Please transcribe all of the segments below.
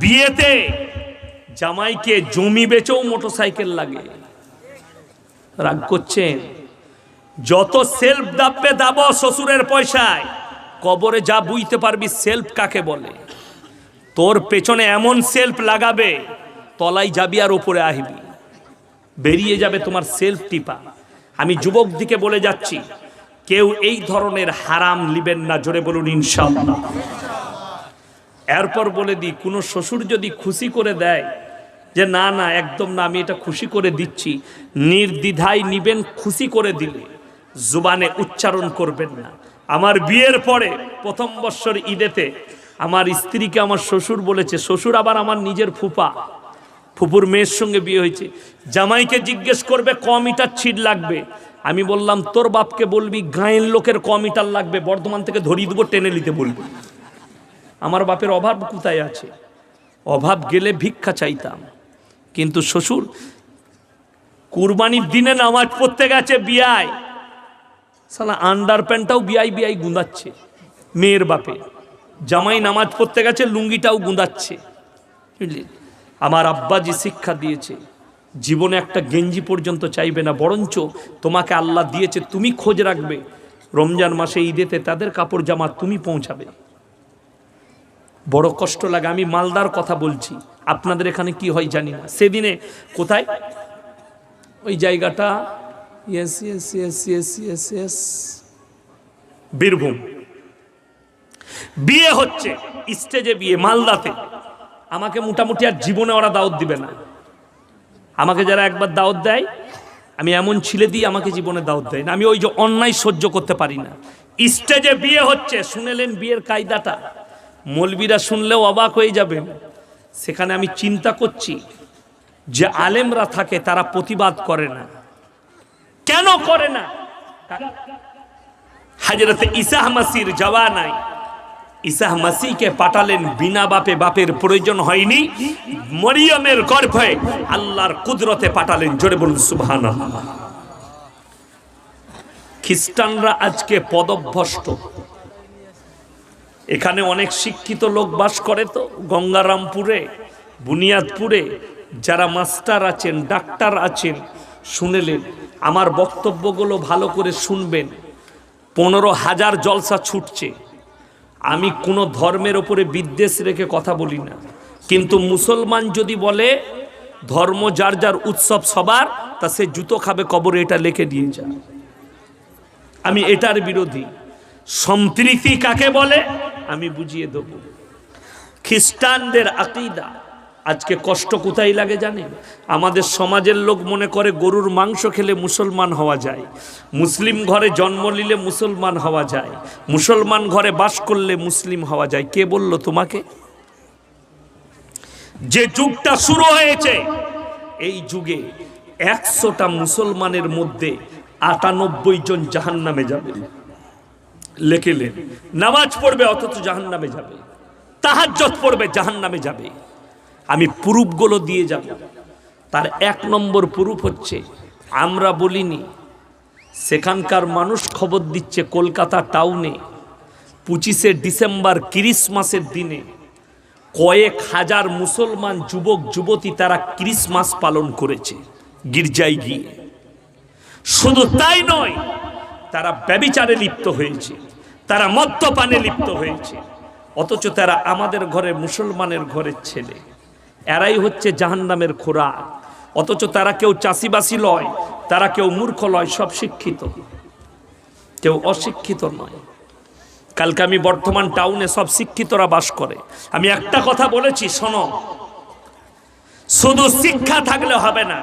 বিয়েতে জামাইকে জমি বেচেও মোটরসাইকেল লাগে। রাগ করছেন? যত সেলফ দাপে দাব শ্বশুরের পয়সায়, কবরে যা বুঝতে পারবি সেলফ কাকে বলে? তোর পেছনে এমন সেলফ লাগাবে, তলাই যাবি আর ওপরে আসবি বেরিয়ে যাবে তোমার সেলফ টিপা। আমি যুবক দিকে বলে যাচ্ছি, কেউ এই ধরনের হারাম লিবেন না, জোরে বলুন ইনশাল্লাহ এরপর বলে দিই, কোনো শ্বশুর যদি খুশি করে দেয় যে, না না, একদম না, আমি এটা খুশি করে দিচ্ছি। নির্দ্বিধায় নিবেন, খুশি করে দিলে জুবানে উচ্চারণ করবেন না। আমার বিয়ের পরে, প্রথম বৎসর ঈদেতে আমার স্ত্রীকে আমার শ্বশুর বলেছে, শ্বশুর আবার আমার নিজের ফুপা। ফুপুর মেয়ের সঙ্গে বিয়ে হয়েছে। জামাইকে জিজ্ঞেস করবে, ক মিটার ছিট লাগবে? আমি বললাম, তোর বাপকে বলবি, গাঁয়ের লোকের ক মিটার লাগবে, বর্ধমান থেকে ধরিয়ে দেবো, টেনে নিতে বলবি। আমার বাপের অভাব কোথায় আছে? অভাব গেলে ভিক্ষা চাইতাম। কিন্তু শ্বশুর, কুরবানির দিনে নামাজ পড়তে গেছে বিয়ায়। সালা আন্ডার প্যান্টটাও বিয়াই বিয়াই গুঁদাচ্ছে। মেয়ের বাপে, জামাই নামাজ পড়তে গেছে, লুঙ্গিটাও গুঁদাচ্ছে। বুঝলি? আমার আব্বাজি শিক্ষা দিয়েছে, জীবনে একটা গেঞ্জি পর্যন্ত চাইবে না, বরঞ্চ তোমাকে আল্লাহ দিয়েছে, তুমি খোঁজ রাখবে। রমজান মাসে ঈদেতে তাদের কাপড় জামা তুমি পৌঁছাবে। বড় কষ্ট লাগে, আমি মালদার কথা বলছি। আপনাদের এখানে কি হয় জানি না। সেদিনে কোথায়? ওই জায়গাটা yes yes yes yes yes yes Birbhum. বিয়ে হচ্ছে, স্টেজে বিয়ে, মালদাতে। আমাকে মোটামুটি আর জীবনে ওরা দাওয়াত দিবে না। আমাকে যারা একবার দাওয়াত দেয়, আমি এমন ছিলে দিই আমাকে জীবনে দাওয়াত দেয় না। আমি ওই যে অন্যায় সহ্য করতে পারি না। স্টেজে বিয়ে হচ্ছে, শুনেলেন বিয়ের কায়দাটা। মলবিরা শুনলেও অবাক হয়ে যাবেন সেখানে আমি চিন্তা করছি যে আলেমরা থাকে তারা প্রতিবাদ করে না। কেন করে না? হাজরতে ইসাহ মাসির যাওয়া নাই। ইসাহ মাসিকে পাঠালেন বিনা বাপে, বাপের প্রয়োজন হয়নি। মরিয়মের গর্ভে আল্লাহর কুদরতে পাঠালেন, জোরে বলুন সুবহান খ্রিস্টানরা আজকে পদভ্রষ্ট। এখানে অনেক শিক্ষিত লোক বাস করে তো, গঙ্গারামপুরে, বুনিয়াদপুরে। যারা মাস্টার আছেন, ডাক্তার আছেন, শুনেলেন, আমার বক্তব্যগুলো ভালো করে শুনবেন। পনেরো হাজার জলসা ছুটছে। আমি কোনো ধর্মের ওপরে বিদ্বেষ রেখে কথা বলি না। কিন্তু মুসলমান যদি বলে, ধর্ম যার যার উৎসব সবার, তা সে জুতো খাবে, কবরে এটা লিখে দিয়ে যা আমি এটার বিরোধী। সম্প্রীতি কাকে বলে? আমি বুঝিয়ে দেব। খ্রিস্টানদের আকিদা, আজকে কষ্ট কোথায় লাগে জানেন? আমাদের সমাজের লোক মনে করে গরুর মাংস খেলে মুসলমান হওয়া যায়, মুসলিম ঘরে জন্ম নিলে মুসলমান হওয়া যায়, মুসলমান ঘরে বাস করলে মুসলিম হওয়া যায়। কে বলল তোমাকে? যে যুগটা শুরু হয়েছে, এই যুগে একশোটা মুসলমানের মধ্যে আটানব্বই জন জাহান নামে যাবে। লেখেলেন নামাজ পড়বে, অথচ জাহান নামে যাবে। তাহাজ্জত পড়বে জাহান নামে যাবে। আমি প্রুফগুলো দিয়ে যাব। তার এক নম্বর প্রুফ হচ্ছে, আমরা বলিনি, সেখানকার মানুষ খবর দিচ্ছে কলকাতা টাউনে, পঁচিশে ডিসেম্বর ক্রিসমাসের দিনে কয়েক হাজার মুসলমান যুবক, যুবতী তারা ক্রিসমাস পালন করেছে, গির্জায় গিয়ে। শুধু তাই নয় তারা ব্যবিচারে লিপ্ত হয়েছে, তারা মদ্যপানে লিপ্ত হয়েছে। অথচ তারা আমাদের ঘরে মুসলমানের ঘরের ছেলে। এরাই হচ্ছে জাহান্নামের খোরা। অথচ তারা কেউ চাষিবাসি লয়, তারা কেউ মূর্খ লয়, সব শিক্ষিত। কেউ অশিক্ষিত নয়। কালকে আমি বর্তমান টাউনে সব শিক্ষিতরা বাস করে। আমি একটা কথা বলেছি, শোনো। শুধু শিক্ষা থাকলে হবে না,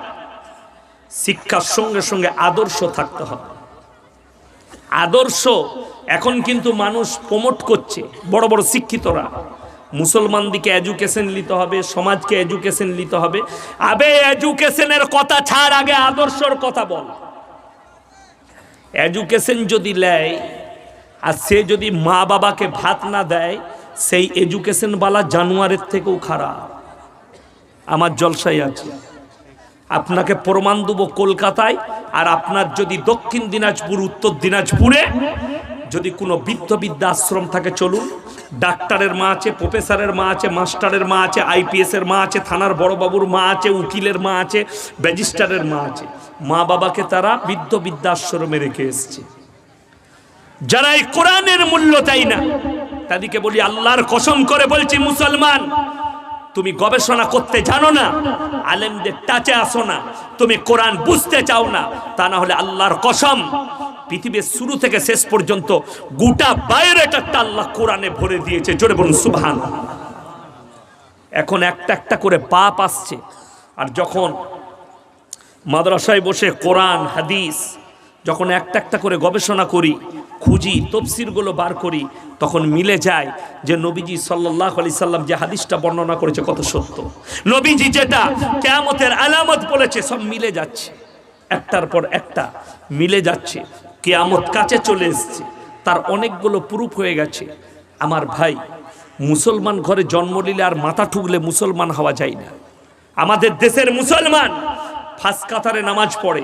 শিক্ষার সঙ্গে সঙ্গে আদর্শ থাকতে হবে। আদর্শ। এখন কিন্তু মানুষ প্রমোট করছে, বড় বড় শিক্ষিতরা। মুসলমান দিকে এডুকেশন নিতে হবে, সমাজকে এডুকেশন নিতে হবে। আবে এডুকেশনের কথা ছাড়, আগে আদর্শর কথা বল। এডুকেশন যদি নেয়, আর সে যদি মা বাবাকে ভাত না দেয়, সেই এডুকেশনওয়ালা জানুয়ারের থেকেও খারাপ। আমার জলসাই আছে। আপনাকে প্রমাণ দেবো কলকাতায়, আর আপনার যদি দক্ষিণ দিনাজপুর, উত্তর দিনাজপুরে যদি কোনো বৃদ্ধ আশ্রম থাকে, চলুন। ডাক্তারের মা আছে, প্রফেসরের মা আছে, মাস্টারের মা আছে আইপিএস এর মা আছে, থানার বড় বাবুর মা আছে, উকিলের মা আছে রেজিস্ট্রারের মা আছে। মা বাবাকে তারা বৃদ্ধ বৃদ্ধাশ্রমে রেখে এসছে। যারা এই কোরআনের মূল্য চাই না, তাদেরকে বলি আল্লাহর কসম করে বলছি, মুসলমান তুমি গবেষণা করতে জানো না, আলেমদের টাচে আসো না, তুমি কোরআন বুঝতে চাও না, তা না হলে আল্লাহর কসম, পৃথিবীর শুরু থেকে শেষ পর্যন্ত গোটা বাইরেটা আল্লাহ কোরআনে ভরে দিয়েছে। জোরে বলুন সুবহান এখন একটা একটা করে পাপ আসছে, আর যখন মাদ্রাসায় বসে কোরআন, হাদিস, যখন একটা একটা করে গবেষণা করি খুঁজি, তফসিরগুলো বার করি, তখন মিলে যায় যে নবীজি সাল্লাহ আলি সাল্লাম যে হাদিসটা বর্ণনা করেছে কত সত্য। নবীজি যেটা কেয়ামতের আলামত বলেছে, সব মিলে যাচ্ছে। একটার পর একটা মিলে যাচ্ছে। কেয়ামত কাছে চলে এসছে। তার অনেকগুলো প্রুফ হয়ে গেছে। আমার ভাই, মুসলমান ঘরে জন্ম নিলে আর মাথা ঠুকলে মুসলমান হওয়া যায় না। আমাদের দেশের মুসলমান ফাঁস কাতারে নামাজ পড়ে।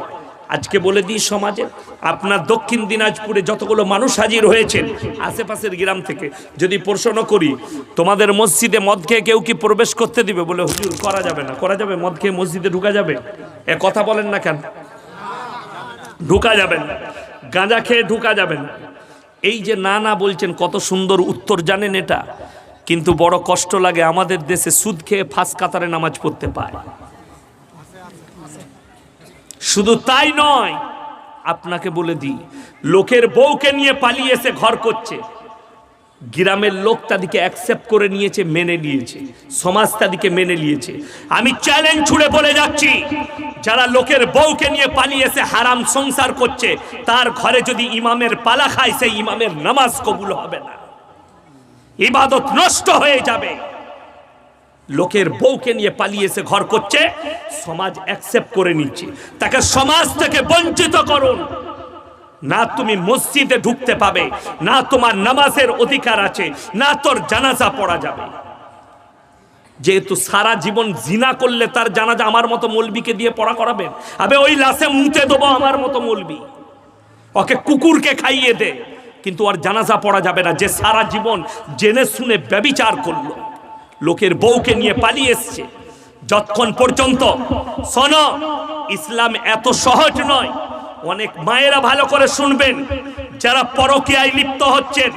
আজকে বলে দিই সমাজে, আপনার দক্ষিণ দিনাজপুরে যতগুলো মানুষ হাজির হয়েছেন, আশেপাশের গ্রাম থেকে, যদি প্রশ্ন করি, তোমাদের মসজিদে মদ খেয়ে কেউ কি প্রবেশ করতে দিবে? বলে, হুজুর, করা যাবে না। করা যাবে? মদ খেয়ে মসজিদে ঢুকা যাবে? এ কথা বলেন না কেন? ঢুকা যাবে না গাঁজা খেয়ে ঢুকা যাবে না এই যে না না বলছেন, কত সুন্দর উত্তর জানেন এটা, কিন্তু বড় কষ্ট লাগে আমাদের দেশে সুদ খেয়ে ফাঁস কাতারে নামাজ পড়তে পায়। শুধু তাই নয়, আপনাকে বলে দিই, লোকের বউকে নিয়ে পালিয়ে এসে ঘর করছে। গ্রামের লোক তাদেরকে অ্যাকসেপ্ট করে নিয়েছে, মেনে নিয়েছে। সমাজ তাদেরকে মেনে নিয়েছে। আমি চ্যালেঞ্জ ছুড়ে বলে যাচ্ছি, যারা লোকের বউকে নিয়ে পালিয়ে এসে হারাম সংসার করছে, তার ঘরে যদি ইমামের পালা খায়, সেই ইমামের নামাজ কবুল হবে না। ইবাদত নষ্ট হয়ে যাবে। লোকের বউকে নিয়ে পালিয়ে এসে ঘর করছে, সমাজ অ্যাকসেপ্ট করে নিচ্ছে তাকে সমাজ থেকে বঞ্চিত করুন। না তুমি মসজিদে ঢুকতে পাবে, না তোমার নামাজের অধিকার আছে, না তোর জানাজা পড়া যাবে। যেহেতু সারা জীবন জিনা করলে তার জানাজা আমার মতো মলবিকে দিয়ে পড়া করাবেন আবে ওই লাশে মুতে দেবো আমার মতো মলবি। ওকে কুকুরকে খাইয়ে দে, কিন্তু আর জানাজা পড়া যাবে না, যে সারা জীবন জেনে শুনে ব্যবিচার করল। লোকের বউকে নিয়ে পালিয়ে এসছে। যতক্ষণ পর্যন্ত, শোনো, ইসলাম এত সহজ নয়, অনেক মায়েরা ভালো করে শুনবেন, যারা পরকীয়ায় লিপ্ত হচ্ছেন,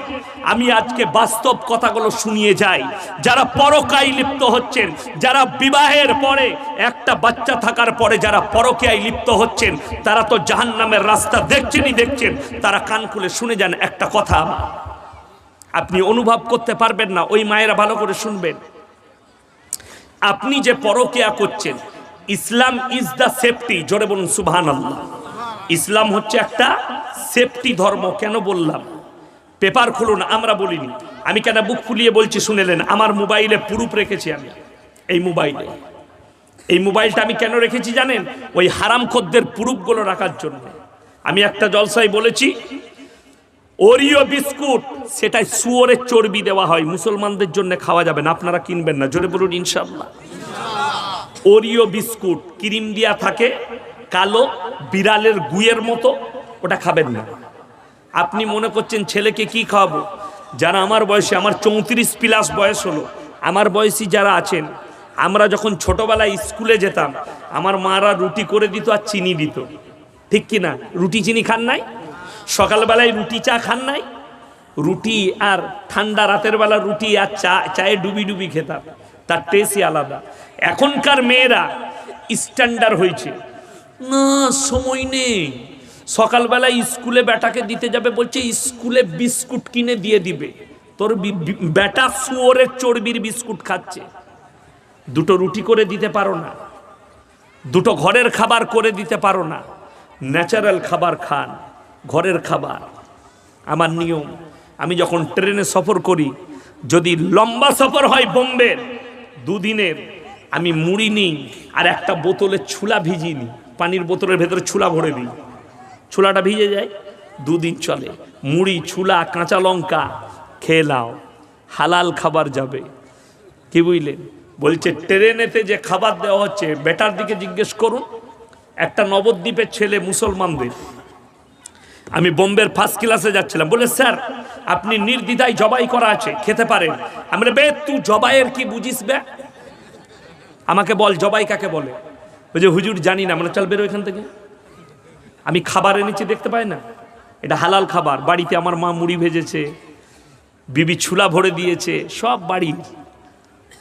আমি আজকে বাস্তব কথাগুলো শুনিয়ে যাই। যারা পরকায় লিপ্ত হচ্ছেন, যারা বিবাহের পরে একটা বাচ্চা থাকার পরে যারা পরকীয়ায় লিপ্ত হচ্ছেন, তারা তো জাহান্নামের রাস্তা দেখছেনই দেখছেন, তারা কান খুলে শুনে যান একটা কথা। আপনি অনুভব করতে পারবেন না, ওই মায়েরা ভালো করে শুনবেন। আপনি যে পরকিয়া করছেন, ইসলাম ইজ দ্য সেফটি জোরে বলুন সুবহান আল্লাহ ইসলাম হচ্ছে একটা সেফটি ধর্ম, কেন বললাম? পেপার খুলুন, আমরা বলিনি। আমি কেন বুক ফুলিয়ে বলছি, শুনেলেন? আমার মোবাইলে পুরুপ রেখেছি আমি। এই মোবাইলে। এই মোবাইলটা আমি কেন রেখেছি জানেন? ওই হারাম খদ্দের প্রুফগুলো রাখার জন্য। আমি একটা জলসায় বলেছি ওরিও বিস্কুট সেটাই শুয়োরের চর্বি দেওয়া হয়। মুসলমানদের জন্য খাওয়া যাবে না, আপনারা কিনবেন না। জোরে বলুন ইনশাল্লাহ ওরিও বিস্কুট ক্রিম দিয়া থাকে, কালো, বিড়ালের গুয়ের মতো, ওটা খাবেন না। আপনি মনে করছেন, ছেলেকে কি খাওয়াবো? যারা আমার বয়সে, আমার চৌত্রিশ প্লাস বয়স হলো, আমার বয়সী যারা আছেন, আমরা যখন ছোটবেলায় স্কুলে যেতাম, আমার মারা রুটি করে দিত আর চিনি দিত। ঠিক কি না রুটি চিনি খান নাই? সকালবেলায় রুটি চা খান নাই? রুটি আর ঠান্ডা রাতের বেলা রুটি আর চা, চায়ে ডুবি ডুবি খেতাম। তার টেস্টই আলাদা। এখনকার মেয়েরা স্ট্যান্ডার্ড হয়েছে। না, সময় নেই। সকালবেলা স্কুলে বেটাকে দিতে যাবে, বলছে স্কুলে বিস্কুট কিনে দিয়ে দিবে। তোর বেটা শুয়োরের চর্বির বিস্কুট খাচ্ছে। দুটো রুটি করে দিতে পারো না। দুটো ঘরের খাবার করে দিতে পারো না। ন্যাচারাল খাবার খান। ঘরের খাবার, আমার নিয়ম। আমি যখন ট্রেনে সফর করি, যদি লম্বা সফর হয় বোম্বের, দুদিনের, আমি মুড়ি নিই আর একটা বোতলে ছুলা ভিজিয়ে নিই, পানির বোতলের ভেতরে ছুলা ভরে দিই ছুলাটা ভিজে যায়, দুদিন চলে। মুড়ি, ছুলা, কাঁচা লঙ্কা, খেয়ে হালাল খাবার যাবে। কি বুঝলেন? বলছে, ট্রেনেতে যে খাবার দেওয়া হচ্ছে, বেটার দিকে জিজ্ঞেস করুন। একটা নবদ্বীপের ছেলে মুসলমানদের আমি বোম্বের ফার্স্ট ক্লাসে যাচ্ছিলাম। বলে স্যার, আপনি নির্দ্বিধায় জবাই করা আছে, খেতে পারেন। আমরা বে, তুই জবাইয়ের কি বুঝিস বে? আমাকে বল, জবাই কাকে বলে? ওই যে হুজুর জানি না। মানে চল বেরো এখান থেকে। আমি খাবার এনেছি, দেখতে পাই না? এটা হালাল খাবার, বাড়িতে আমার মা মুড়ি ভেজেছে, বিবি ছুলা ভরে দিয়েছে, সব বাড়ি।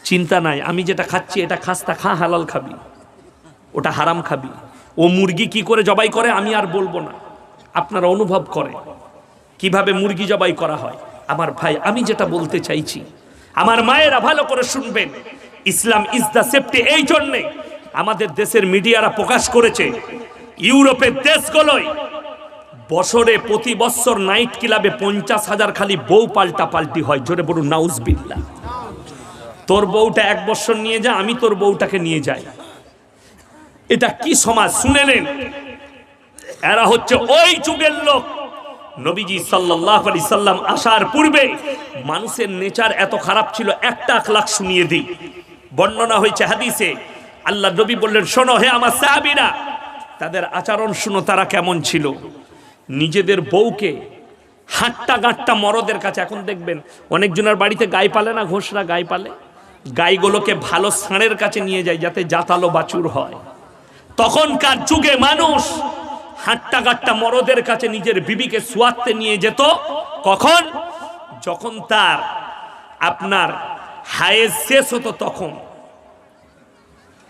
চিন্তা নাই, আমি যেটা খাচ্ছি, এটা খাস তা খা, হালাল খাবি। ওটা হারাম খাবি। ও মুরগি কি করে জবাই করে, আমি আর বলব না। আপনারা অনুভব করে। কীভাবে মুরগি জবাই করা হয়? আমার ভাই, আমি যেটা বলতে চাইছি, আমার মায়েরা ভালো করে শুনবেন। ইসলাম ইজ দ্য সেফটি এই জন্যে আমাদের দেশের মিডিয়ারা প্রকাশ করেছে, ইউরোপের দেশগুলোয় বছরে প্রতি বছর নাইট ক্লাবে পঞ্চাশ হাজার খালি বউ পাল্টা পাল্টি হয়। জোরে বলুন নাউজ বিল্লা তোর বউটা এক বছর নিয়ে যা, আমি তোর বউটাকে নিয়ে যাই। এটা কি সমাজ? শুনে নেন। এরা হচ্ছে ওই যুগের লোক। নবীজি সাল্লাহ আলি সাল্লাম আসার পূর্বে মানুষের নেচার এত খারাপ ছিল, একটা আখলাখ শুনিয়ে দিই। বর্ণনা হয়েছে হাদিসে, আল্লাহ নবী বললেন, শোনো হে আমার সাহাবিরা, তাদের আচরণ শুনো, তারা কেমন ছিল। নিজেদের বউকে হাট্টা গাঁটটা মরদের কাছে, এখন দেখবেন অনেকজনের বাড়িতে গায়ে পালে না, ঘোষরা গায়ে পালে? গাইগুলোকে ভালো ষাঁড়ের কাছে নিয়ে যায়, যাতে জাতালো বাছুর হয়। তখনকার যুগে মানুষ হাট্টা গাট্টা মরদের কাছে নিজের বিবিকে সোয়াতে নিয়ে যেত, কখন? যখন তার আপনার হায়েজ শেষ হতো তখন।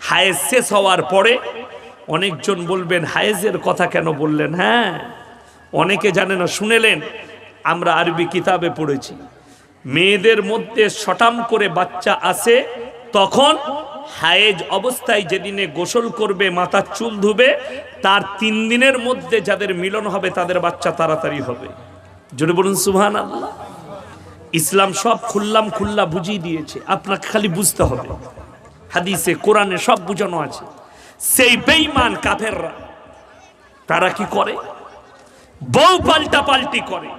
হায়েজ শেষ হওয়ার পরে অনেকজন বলবেন হায়েজের কথা কেন বললেন? হ্যাঁ অনেকে জানে না, শুনেলেন, আমরা আরবি কিতাবে পড়েছি। মেয়েদের মধ্যে সটাম করে বাচ্চা আসে তখন হায়েজ অবস্থায় যেদিনে গোসল করবে, মাথার চুল ধুবে, তার তিন দিনের মধ্যে যাদের মিলন হবে, তাদের বাচ্চা তাড়াতাড়ি হবে। জোরে বলুন সুহান আল্লাহ ইসলাম সব খুললাম খুল্লা বুঝিয়ে দিয়েছে, আপনাকে খালি বুঝতে হবে। হাদিসে, কোরআনে সব বুঝানো আছে। সেই বেঈমান কাফেররা, তারা কি করে? বউ পাল্টা পাল্টি করে।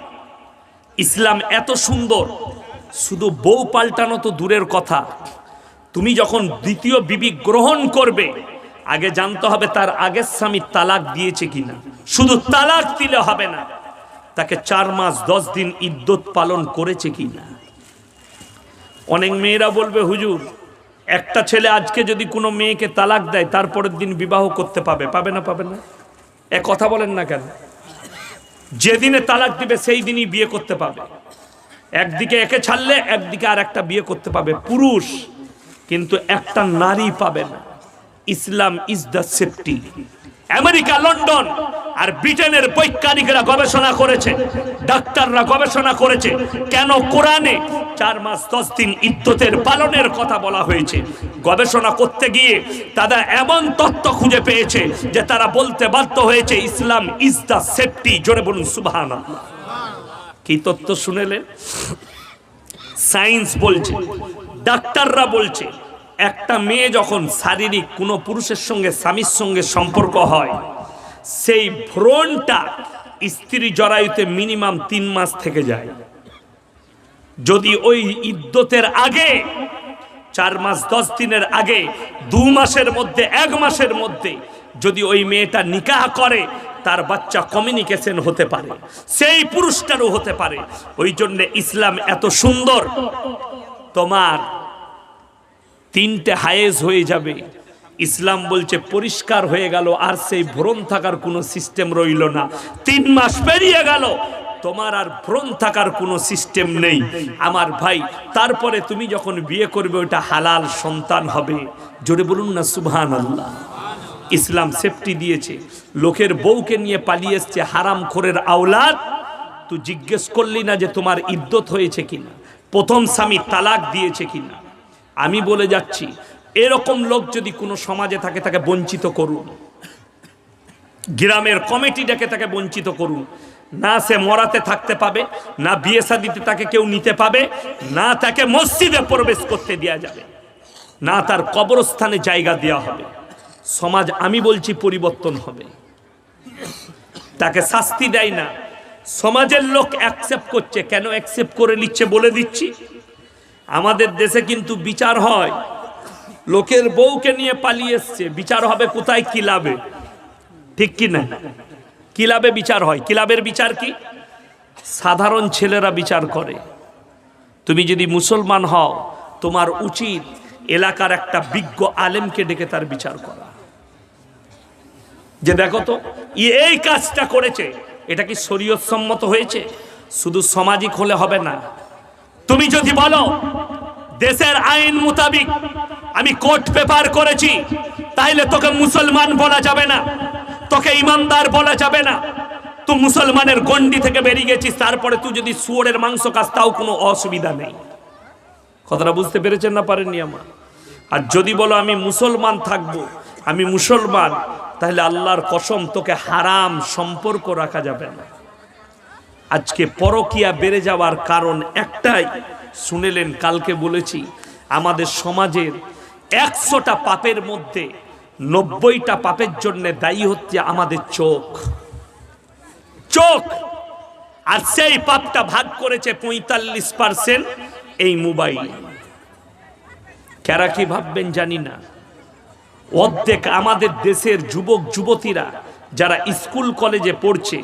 ইসলাম এত সুন্দর, শুধু বউ পাল্টানো তো দূরের কথা তুমি যখন দ্বিতীয় বিবি গ্রহণ করবে, আগে জানতে হবে তার আগের স্বামী তালাক দিয়েছে কিনা। শুধু তালাক দিলে হবে না, তাকে চার মাস দশ দিন ইদ্যত পালন করেছে কিনা। অনেক মেয়েরা বলবে, হুজুর, একটা ছেলে আজকে যদি কোনো মেয়েকে তালাক দেয় তারপরের দিন বিবাহ করতে পাবে। পাবে না পাবে না? এ কথা বলেন না কেন? যেদিনে তালাক দিবে, সেই দিনই বিয়ে করতে পাবে। একদিকে একে ছাড়লে, একদিকে আর একটা বিয়ে করতে পাবে। পুরুষ কিন্তু একটা নারী পাবেন। Islam is the safety America, London আর ব্রিটেনের বৈজ্ঞানিকরা গবেষণা করেছে, ডাক্তাররা গবেষণা করেছে, কেন কোরআনে চার মাস দশ দিন ইদ্যতের পালনের কথা বলা হয়েছে। গবেষণা করতে গিয়ে তারা এমন তত্ত্ব খুঁজে পেয়েছে যে তারা বলতে বাধ্য হয়েছে, ইসলাম ইজ দ্য সেফটি জোরে বলুন সুবাহান কি তত্ত্ব শুনেলেন সায়েন্স বলছে ডাক্তাররা বলছে, একটা মেয়ে যখন শারীরিক কোনো পুরুষের সঙ্গে, স্বামীর সঙ্গে সম্পর্ক হয়, সেই ভ্রণটা স্ত্রী জরায়ুতে মিনিমাম তিন মাস থেকে যায়। যদি ওই ইদ্যতের আগে, চার মাস, দশ দিনের আগে, দু মাসের মধ্যে, এক মাসের মধ্যে যদি ওই মেয়েটা নিকাহ করে, তার বাচ্চা কমিউনিকেশন হতে পারে। সেই পুরুষটারও হতে পারে। ওই জন্য ইসলাম এত সুন্দর। তোমার তিনটে হায়েজ হয়ে যাবে। ইসলাম বলছে, পরিষ্কার হয়ে গেল, আর সেই ভ্রণ থাকার কোনো সিস্টেম রইল না। তিন মাস পেরিয়ে গেল, তোমার আর ভ্রণ থাকার কোনো সিস্টেম নেই। আমার ভাই, তারপরে তুমি যখন বিয়ে করবে ওটা হালাল সন্তান হবে। জোরে বলুন না সুবহান আল্লাহ ইসলাম সেফটি দিয়েছে। লোকের বউকে নিয়ে পালিয়ে এসছে হারাম খোরের আওলাদ। তুই জিজ্ঞেস করলি না যে তোমার ইদ্যত হয়েছে কিনা? প্রথম স্বামী তালাক দিয়েছে কিনা? আমি বলে যাচ্ছি, এরকম লোক যদি কোনো সমাজে থাকে, তাকে বঞ্চিত করুন। গ্রামের কমিটি ডেকে তাকে বঞ্চিত করুন। না সে মরাতে থাকতে পাবে, না বিয়ে শাদিতে তাকে কেউ নিতে পাবে, না তাকে মসজিদে প্রবেশ করতে দেওয়া যাবে, না তার কবরস্থানে জায়গা দেওয়া হবে। সমাজ, আমি বলছি, পরিবর্তন হবে। তাকে শাস্তি দেয় না। সমাজের লোক অ্যাকসেপ্ট করছে। কেন অ্যাকসেপ্ট করে নিচ্ছে বলে দিচ্ছি? আমাদের দেশে কিন্তু বিচার হয়। লোকের বউকে নিয়ে পালিয়ে এসছে। বিচার হবে কোথায়? কিলাবে। ঠিক কি না? কিলাবে বিচার হয়। কিলাবের বিচার কি? সাধারণ ছেলেরা বিচার করে। তুমি যদি মুসলমান হও, তোমার উচিত এলাকার একটা বিজ্ঞ আলেমকে ডেকে তার বিচার করা। যে দেখো তো, এই কাজটা করেছে। এটা কি শরীয়ত সম্মত হয়েছে? শুধু সামাজিক হলে হবে না। তুমি যদি বলো, দেশের আইন মোতাবিক আমি কোর্ট পেপার করেছি, তাইলে তোকে মুসলমান বলা যাবে না, তোকে ইমানদার বলা যাবে না। তুই মুসলমানের গন্ডি থেকে বেরিয়ে গেছিস, তারপরে তুই যদি শুয়োরের মাংস খাস, তাও কোনো অসুবিধা নেই। কথাটা বুঝতে পেরেছেন না পারেননি আমার? আর যদি বলো, আমি মুসলমান থাকব আমি মুসলমান, তাহলে আল্লাহর কসম তোকে হারাম সম্পর্ক রাখা যাবে না। আজকে পরকিয়া বেড়ে যাওয়ার কারণ একটাই, শুনেলেন, কালকে বলেছি, আমাদের সমাজের একশোটা পাপের মধ্যে নব্বইটা পাপের জন্য দায়ী হচ্ছে আমাদের চোখ। চোখ! আর সেই পাপটা ভাগ করেছে পঁয়তাল্লিশ পার্সেন্ট এই মোবাইল। কারা কি ভাববেন জানি না। অর্ধেক আমাদের দেশের যুবক, যুবতীরা যারা স্কুল, কলেজে পড়ছে,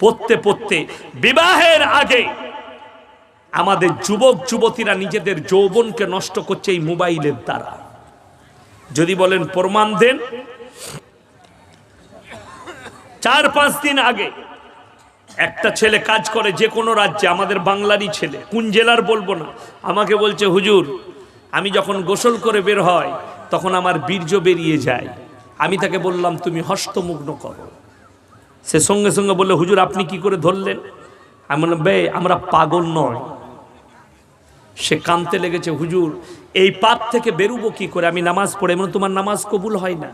পড়তে পড়তে, বিবাহের আগে আমাদের যুবক, যুবতীরা নিজেদের যৌবনকে নষ্ট করছে এই মোবাইলের দ্বারা। যদি বলেন প্রমাণ দেন। চার, পাঁচ দিন আগে একটা ছেলে কাজ করে যে কোনো রাজ্যে, আমাদের বাংলারই ছেলে, কোন জেলার বলব না, আমাকে বলছে, হুজুর, আমি যখন গোসল করে বের হয় তখন আমার বীর্য বেরিয়ে যায়। আমি তাকে বললাম, তুমি হস্তমুগ্ন করো। সে সঙ্গে সঙ্গে বললে, হুজুর, আপনি কি করে ধরলেন? আমি বললাম, বে, আমরা পাগল নয়। সে কানতে লেগেছে, হুজুর, এই পাপ থেকে বেরুবো কি করে? আমি নামাজ পড়ে এমন তোমার নামাজ কবুল হয় না।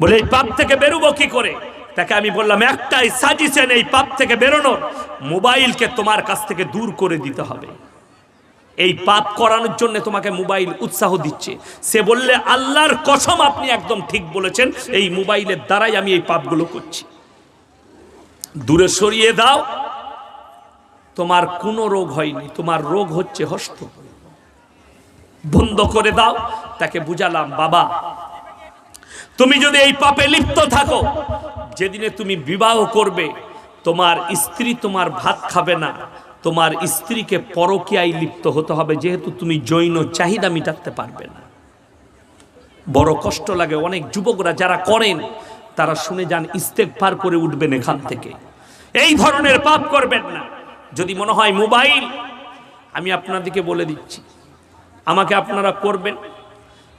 বলে, এই পাপ থেকে বেরুবো কি করে? তাকে আমি বললাম, একটাই সাজিশন, এই পাপ থেকে বেরোনোর। মোবাইলকে তোমার কাছ থেকে দূর করে দিতে হবে। এই পাপ করানোর জন্য তোমাকে মোবাইল উৎসাহ দিচ্ছে। সে বললে, আল্লাহর কসম আপনি একদম ঠিক বলেছেন, এই মোবাইলের দ্বারাই আমি এই পাপগুলো করছি। দূরে সরিয়ে দাও, তোমার কোনো রোগ হয়নি, তোমার রোগ হচ্ছে হস্ত। বন্ধ করে দাও, তাকে বুঝালাম, বাবা, তুমি যদি এই পাপে লিপ্ত থাকো, যেদিনে তুমি বিবাহ করবে, তোমার স্ত্রী তোমার ভাত খাবে না তোমার স্ত্রীকে পরকীয়ায় লিপ্ত হতে হবে, যেহেতু তুমি জৈন চাহিদা মিটাতে পারবে না। বড় কষ্ট লাগে, অনেক যুবকরা যারা করেন, তারা শুনে যান ইস্তেক পার করে উঠবেন এখান থেকে। এই ধরনের পাপ করবেন না। যদি মনে হয় মোবাইল, আমি আপনাদেরকে বলে দিচ্ছি, আমাকে আপনারা করবেন,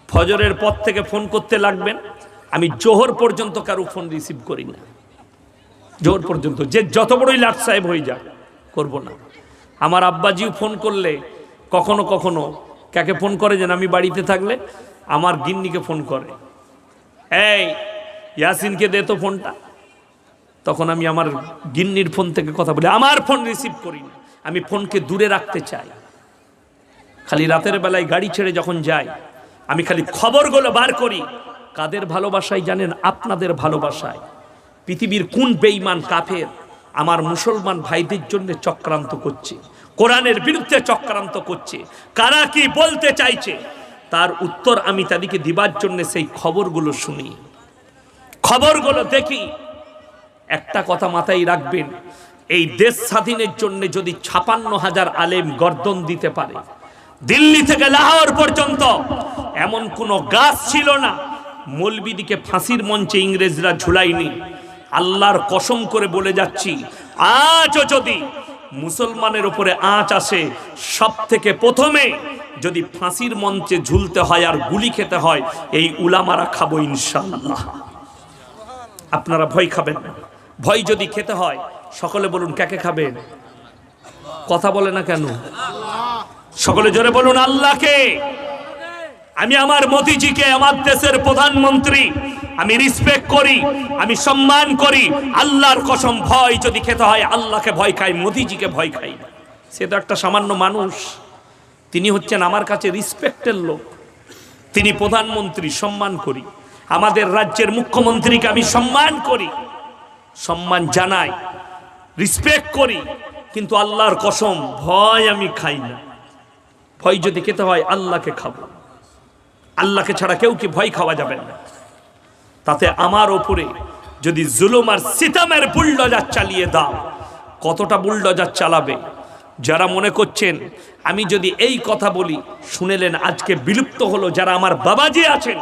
ফজরের পর থেকে ফোন করতে লাগবেন, আমি জোহর পর্যন্ত কারও ফোন রিসিভ করি না। জোহর পর্যন্ত, যে যত বড়ই লাট সাহেব হয়ে যাক, করব না। আমার আব্বাজিও ফোন করলে, কখনো কখনো। কাকে ফোন করে যেন আমি বাড়িতে থাকলে, আমার গিন্নিকে ফোন করে। এই, ইয়াসিনকে দে তো ফোনটা। তখন আমি আমার গিন্নির ফোন থেকে কথা বলি, আমার ফোন রিসিভ করি না আমি ফোনকে দূরে রাখতে চাই। খালি রাতের বেলায় গাড়ি ছেড়ে যখন যাই, আমি খালি খবরগুলো বার করি। কাদের ভালোবাসায় জানেন? আপনাদের ভালোবাসায়। পৃথিবীর কোন বেইমান কাফের? আমার মুসলমান ভাইদের জন্য চক্রান্ত করছে, কোরআনের বিরুদ্ধে চক্রান্ত করছে, কারা কি বলতে চাইছে? তার উত্তর আমি তাদেরকে দিবার জন্য সেই খবরগুলো শুনি। খবরগুলো দেখি, একটা কথা মাথায় রাখবেন, এই দেশ স্বাধীনের জন্য যদি ছাপান্ন হাজার আলেম গর্দন দিতে পারে, দিল্লি থেকে লাহোর পর্যন্ত এমন কোনো গাছ ছিল না, মলবিদিকে ফাঁসির মঞ্চে ইংরেজরা ঝুলাইনি আল্লাহর কসম করে বলে যাচ্ছি, আজও যদি মুসলমানের উপরে আঁচ আসে সব থেকে প্রথমে যদি ফাঁসির মঞ্চে ঝুলতে হয় আর গুলি খেতে হয়, এই উলামারা খাব ইনশাল্লাহ আপনারা ভয় খাবেন ভয় যদি খেতে হয়, সকলে বলুন কাকে খাবেন কথা বলে না কেন? সকলে জোরে বলুন, আল্লাহকে। আমি আমার মোদিজিকে, আমার দেশের প্রধানমন্ত্রী আমি রিসপেক্ট করি, আমি সম্মান করি। আল্লাহর কসম ভয় যদি খেতে হয়, আল্লাহকে ভয় খাই, মোদিজিকে ভয় খাই। সে তো একটা সামান্য মানুষ। তিনি হচ্ছেন আমার কাছে রিসপেক্টের লোক। তিনি প্রধানমন্ত্রী, সম্মান করি। আমাদের রাজ্যের মুখ্যমন্ত্রীকে আমি সম্মান করি। সম্মান জানাই রিসপেক্ট করি। কিন্তু আল্লাহর কসম ভয় আমি খাই না। ভয় যদি খেতে হয়, আল্লাহকে খাব। আল্লাহকে ছাড়া কেউ কি ভয় খাওয়া যাবে না? তাতে আমার ওপরে যদি জুলুম আর সিতামের বুল্ডোজার চালিয়ে দাও, কতটা বুলডজার চালাবে? যারা মনে করছেন, আমি যদি এই কথা বলি, শুনেলেন আজকে বিলুপ্ত হলো যারা আমার বাবাজি আছেন,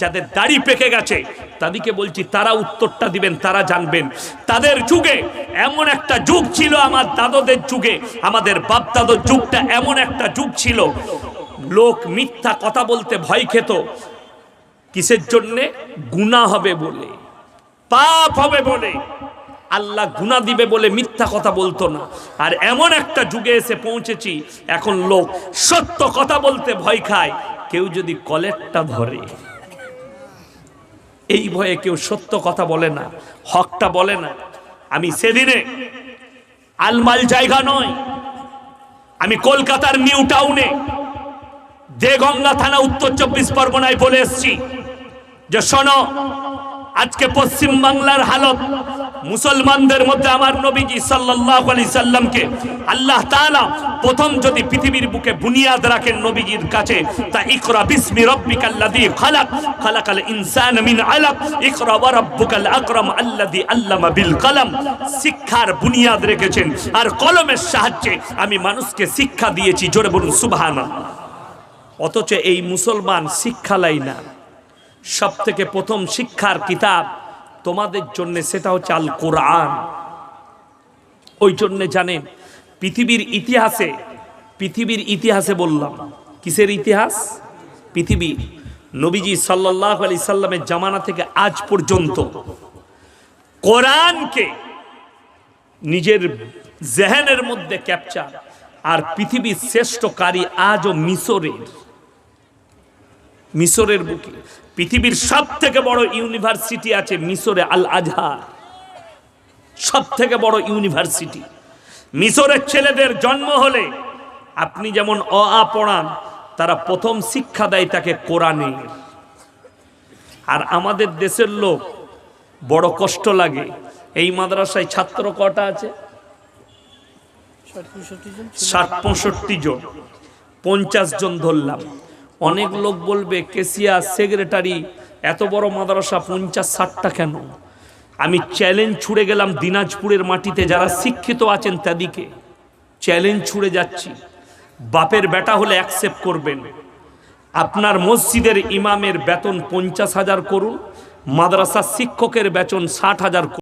যাদের দাড়ি পেকে গেছে, তাদেরকে বলছি তারা উত্তরটা দিবেন, তারা জানবেন। তাদের যুগে এমন একটা যুগ ছিল আমার দাদদের যুগে, আমাদের বাপ দাদর যুগটা এমন একটা যুগ ছিল। লোক মিথ্যা কথা বলতে ভয় খেত কিসের জন্যে? গুণা হবে বলে। পাপ হবে বলে। আল্লাহ গুণা দিবে বলে মিথ্যা কথা বলতো না। আর এমন একটা যুগে এসে পৌঁছেছি, এখন লোক সত্য কথা বলতে ভয় খায়। কেউ যদি কলেরটা ধরে, এই ভয়ে কেউ সত্য কথা বলে না, হকটা বলে না। আমি সেদিনে আলমাল জায়গা নয়, আমি কলকাতার নিউ টাউনে দেগঙ্গা থানা উত্তর চব্বিশ পরগনায় বলে এসছি। যে শোনো, আজকে পশ্চিম বাংলার হালত মুসলমানদের মধ্যে আমার নবীজি সাল্লাল্লাহু আলাইহি সাল্লামকে আল্লাহ তাআলা প্রথম যদি পৃথিবীর বুকে বুনিয়াদ রাখেন নবীজির কাছে, তা ইকরা বিসমি রাব্বিকাল্লাযী খালাক, খালাকাল ইনসানা মিন আলাক, ইকরা ওয়া রাব্বুকাল আকরাম আল্লাযী আল্লামা বিল কলম। শিক্ষার বুনিয়াদ রেখেছেন আর কলমের সাহায্যে আমি মানুষকে শিক্ষা দিয়েছি, জোরে বলুন সুবহানাল্লাহ। অথচ এই মুসলমান শিক্ষা লাই না। সব থেকে প্রথম শিক্ষার কিতাব তোমাদের জন্য, সেটা হচ্ছে আল কোরআন ওই জন্যে জানেন, পৃথিবীর ইতিহাসে পৃথিবীর ইতিহাসে বললাম, কিসের ইতিহাস? পৃথিবীর নবীজি সাল্লাহ আলি সাল্লামের জামানা থেকে আজ পর্যন্ত কোরআনকে নিজের জেহেনের মধ্যে ক্যাপচার, আর পৃথিবীর শ্রেষ্ঠ কারি আজও মিশরের মিশরের বুকে। পৃথিবীর সব থেকে বড় ইউনিভার্সিটি আছে মিশরে আল আজহার। সব থেকে বড় ইউনিভার্সিটি। মিশরের ছেলেদের জন্ম হলে আপনি যেমন অ আ পড়ান, তারা প্রথম শিক্ষা দেয় তাকে কোরআনে। আর আমাদের দেশের লোক বড় কষ্ট লাগে। এই মাদ্রাসায় ছাত্র কটা আছে? ষাট পঁয়ষট্টি জন। পঞ্চাশ জন ধরলাম। অনেক লোক বলবে, কেসিয়া সেক্রেটারি, এত বড় মাদ্রাসা পঞ্চাশ ষাটটা কেন? আমি চ্যালেঞ্জ ছুড়ে গেলাম দিনাজপুরের মাটিতে, যারা শিক্ষিত আছেন তাদিকে চ্যালেঞ্জ ছুড়ে যাচ্ছি। বাপের বেটা হলে অ্যাকসেপ্ট করবেন। আপনার মসজিদের ইমামের বেতন পঞ্চাশ হাজার করুন মাদ্রাসা শিক্ষকের বেতন ষাট হাজার।